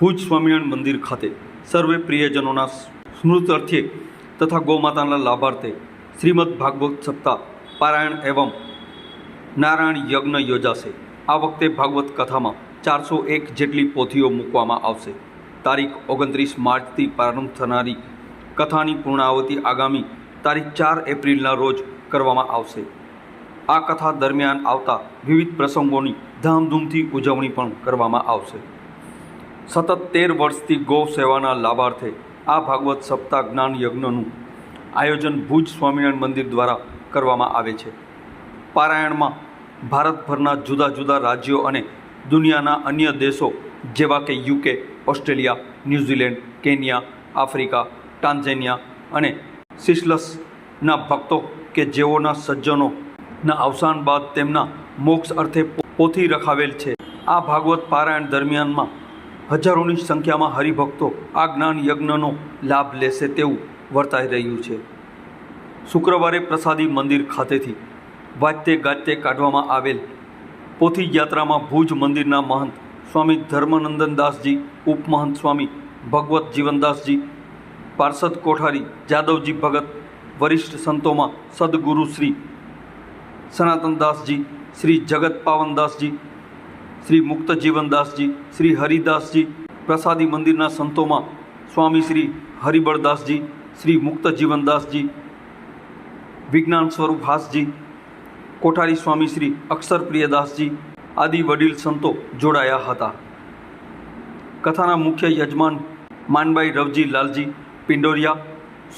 સ્વામિનારાયણ મંદિર ખાતે સર્વે પ્રિયજનોના સ્મૃત્યર્થે તથા ગૌમાતાના લાભાર્થે શ્રીમદ ભાગવત સપ્તાહ પારાયણ એવં નારાયણ યજ્ઞ યોજાશે. આ વખતે ભાગવત કથામાં ચારસો એક જેટલી પોથીઓ મૂકવામાં આવશે. તારીખ ઓગણત્રીસ માર્ચથી પ્રારંભ થનારી કથાની પૂર્ણાવતિ આગામી તારીખ ચાર એપ્રિલના રોજ કરવામાં આવશે. આ કથા દરમિયાન આવતા વિવિધ પ્રસંગોની ધામધૂમથી ઉજવણી પણ કરવામાં આવશે. સતત તેર વર્ષથી ગૌ સેવાના લાભાર્થે આ ભાગવત સપ્તાહ જ્ઞાન યજ્ઞનું આયોજન ભુજ સ્વામિનારાયણ મંદિર દ્વારા કરવામાં આવે છે. પારાયણમાં ભારતભરના જુદા જુદા રાજ્યો અને દુનિયાના અન્ય દેશો જેવા કે UK Australia, New Zealand, Kenya, Africa, Tanzania અને સિસ્લસના ભક્તો કે જેઓના સજ્જનોના અવસાન બાદ તેમના મોક્ષ અર્થે પોથી રખાવેલ છે. આ ભાગવત પારાયણ દરમિયાનમાં હજારોની સંખ્યામાં હરિભક્તો આ જ્ઞાન યજ્ઞનો લાભ લેશે તેવું વર્તાઈ રહ્યું છે. શુક્રવારે પ્રસાદી મંદિર ખાતેથી વાજતે ગાજતે કાઢવામાં આવેલ પોથી યાત્રામાં ભુજ મંદિરના મહંત સ્વામી ધર્મનંદનદાસજી ઉપમહંત સ્વામી ભગવત જીવનદાસજી, પાર્ષદ કોઠારી જાદવજી ભગત, વરિષ્ઠ સંતોમાં સદગુરુ શ્રી સનાતનદાસજી શ્રી જગત પાવનદાસજી શ્રી મુક્ત જીવનદાસજી શ્રી હરિદાસજી પ્રસાદી મંદિરના સંતોમાં સ્વામી શ્રી હરિબળદાસજી, શ્રી મુક્ત જીવનદાસજી વિજ્ઞાન સ્વરૂપ હાસજી, કોઠારી સ્વામી શ્રી અક્ષરપ્રિયદાસજી આદિ વડીલ સંતો જોડાયા હતા. કથાના મુખ્ય યજમાન માનભાઈ રવજી લાલજી પિંડોરિયા,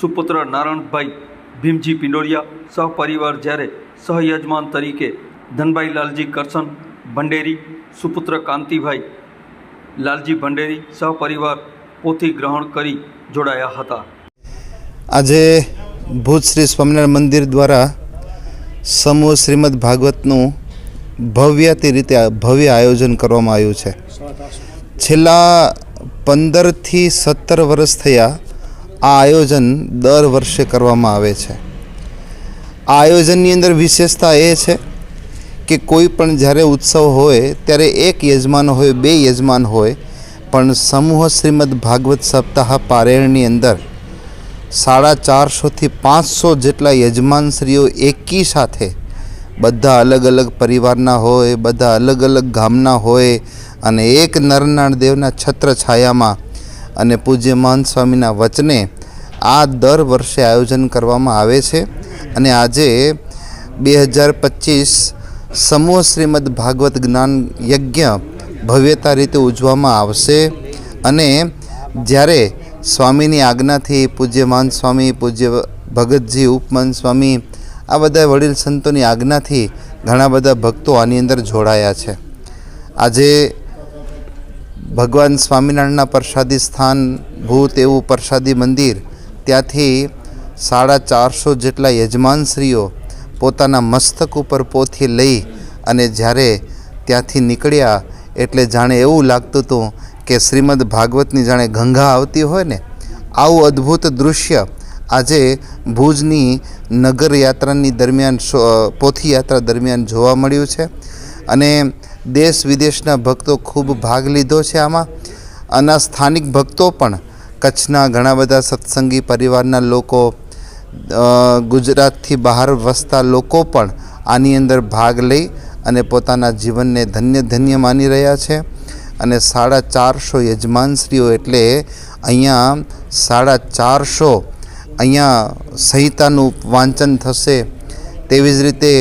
સુપુત્ર નારાયણભાઈ ભીમજી પિંડોરિયા સહપરિવાર જ્યારે સહયજમાન તરીકે ધનભાઈ લાલજી કરસન ભંડેરી, સુપુત્ર કાંતિભાઈ, લાલજી ભંડેરી સહપરિવાર પોથી ગ્રહણ કરી જોડાયા હતા. આજે ભુજ શ્રી સ્વામિનારાયણ મંદિર દ્વારા સમૂહ શ્રીમદ ભાગવતનું ભવ્યતી રીતે ભવ્ય આયોજન કરવામાં આવ્યું છે. છેલ્લા પંદરથી સત્તર વર્ષ થયા આ આયોજન દર વર્ષે કરવામાં આવે છે. આ આયોજનની અંદર વિશેષતા એ છે કે કોઈ પણ જ્યારે ઉત્સવ હોય, ત્યારે એક યજમાન હોય, બે યજમાન હોય, પણ સમૂહ શ્રીમદ ભાગવત સપ્તાહ પારેણની અંદર સાડા ચારસોથી પાંચસો જેટલા યજમાનશ્રીઓ એકી સાથે બધા અલગ અલગ પરિવારના હોય, બધા અલગ અલગ ગામના હોય અને એક નરનાળ દેવના છત્ર છાયામાં અને પૂજ્ય મહંત સ્વામીના વચને આ દર વર્ષે આયોજન કરવામાં આવે છે. અને આજે બે હજાર પચીસ સમૂહ શ્રીમદ ભાગવત જ્ઞાન યજ્ઞ ભવ્યતા રીતે ઉજવવામાં આવશે અને જ્યારે સ્વામીની આજ્ઞાથી પૂજ્ય મહંત સ્વામી, પૂજ્ય ભગતજી, ઉપમાન સ્વામી, આ બધા વડીલ સંતોની આજ્ઞાથી ઘણા બધા ભક્તો આની અંદર જોડાયા છે. આજે ભગવાન સ્વામિનારાયણના પ્રસાદી સ્થાન, ભૂત એવું પ્રસાદી મંદિર, ત્યાંથી સાડા ચારસો જેટલા યજમાનશ્રીઓ પોતાના મસ્તક ઉપર પોથી લઈ અને જ્યારે ત્યાંથી નીકળ્યા, એટલે જાણે એવું લાગતું હતું કે શ્રીમદ ભાગવતની જાણે ગંગા આવતી હોય ને, આવું અદ્ભુત દૃશ્ય આજે ભુજની નગર યાત્રાની દરમિયાન પોથી યાત્રા દરમિયાન જોવા મળ્યું છે. અને દેશ વિદેશના ભક્તો ખૂબ ભાગ લીધો છે આમાં. અને સ્થાનિક ભક્તો પણ કચ્છના ઘણા બધા સત્સંગી પરિવારના લોકો ગુજરાતથી બહાર વસતા લોકો પણ આની અંદર ભાગ લઈ અને પોતાના જીવનને ધન્ય ધન્ય માની રહ્યા છે. અને સાડા ચારસો યજમાનશ્રીઓ એટલે અહીંયા સાડા ચારસો અહીંયા સંહિતાનું વાંચન થશે. તેવી જ રીતે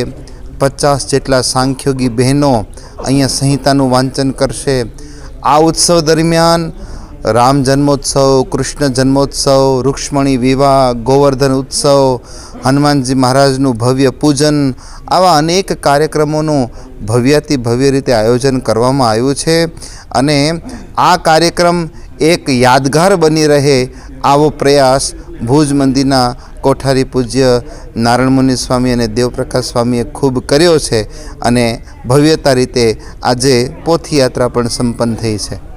પચાસ જેટલા સાંખ્યોગી બહેનો અહીંયા સંહિતાનું વાંચન કરશે. આ ઉત્સવ દરમિયાન રામ જન્મોત્સવ, કૃષ્ણ જન્મોત્સવ, રૂક્ષ્મણી વિવાહ, ગોવર્ધન ઉત્સવ, હનુમાનજી મહારાજનું ભવ્ય પૂજન, આવા અનેક કાર્યક્રમોનું ભવ્યાતિ ભવ્ય રીતે આયોજન કરવામાં આવ્યું છે. અને આ કાર્યક્રમ એક યાદગાર બની રહે આવો પ્રયાસ ભુજ મંદિરના કોઠારી પૂજ્ય નારાયણ મુનિ સ્વામી અને દેવપ્રકાશ સ્વામીએ ખૂબ કર્યો છે. અને ભવ્યતા રીતે આજે પોથી યાત્રા પણ સંપન્ન થઈ છે.